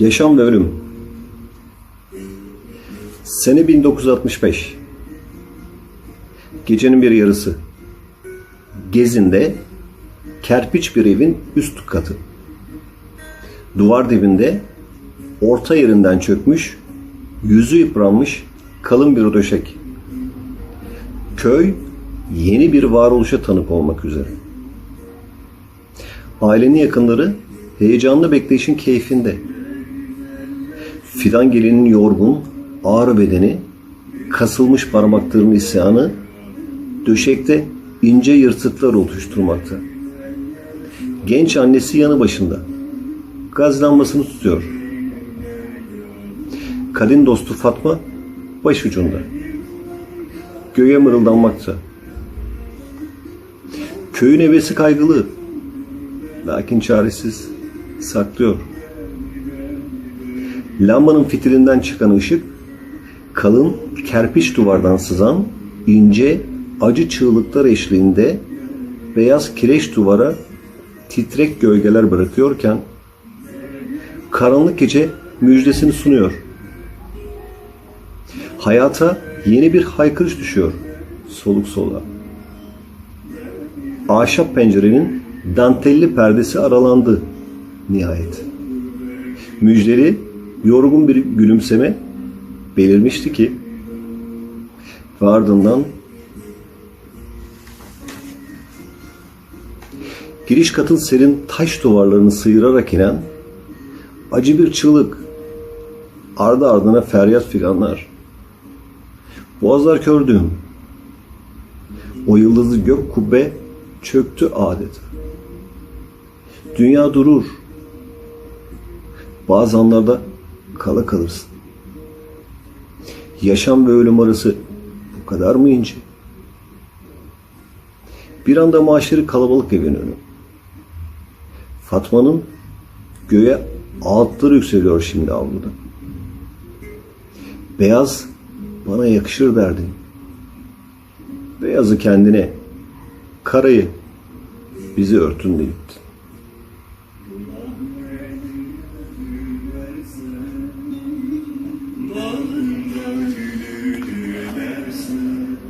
Yaşam ve Ölüm Sene 1965 Gecenin bir yarısı Gezin'de kerpiç bir evin üst katı. Duvar dibinde orta yerinden çökmüş, yüzü yıpranmış kalın bir döşek. Köy yeni bir varoluşa tanık olmak üzere. Ailenin yakınları heyecanlı bekleyişin keyfinde. Fidan gelinin yorgun, ağır bedeni, kasılmış parmaklarının isyanı, döşekte ince yırtıklar oluşturmakta. Genç annesi yanı başında. Gaz lambasını tutuyor. Kadın dostu Fatma başucunda. Göğe mırıldanmakta. Köyün hevesi kaygılı. Lakin çaresiz saklıyor. Lambanın fitilinden çıkan ışık kalın kerpiç duvardan sızan ince acı çığlıklar eşliğinde beyaz kireç duvara titrek gölgeler bırakıyorken karanlık gece müjdesini sunuyor. Hayata yeni bir haykırış düşüyor soluk soluğa. Ahşap pencerenin dantelli perdesi aralandı nihayet. Müjdeli, yorgun bir gülümseme belirmişti ki ve ardından giriş katın serin taş duvarlarını sıyırarak inen acı bir çığlık ardı ardına feryat figanlar boğazlar kördüğüm o yıldızlı gök kubbe çöktü adeta. Dünya durur. Bazı anlarda kala kalırsın yaşam ve ölüm arası bu kadar mı ince bir anda maaşları kalabalık evin önü Fatma'nın göğe ağıtları yükseliyor şimdi avluda. Beyaz bana yakışır derdin. Beyazı kendine, karayı bizi örtün de gittin.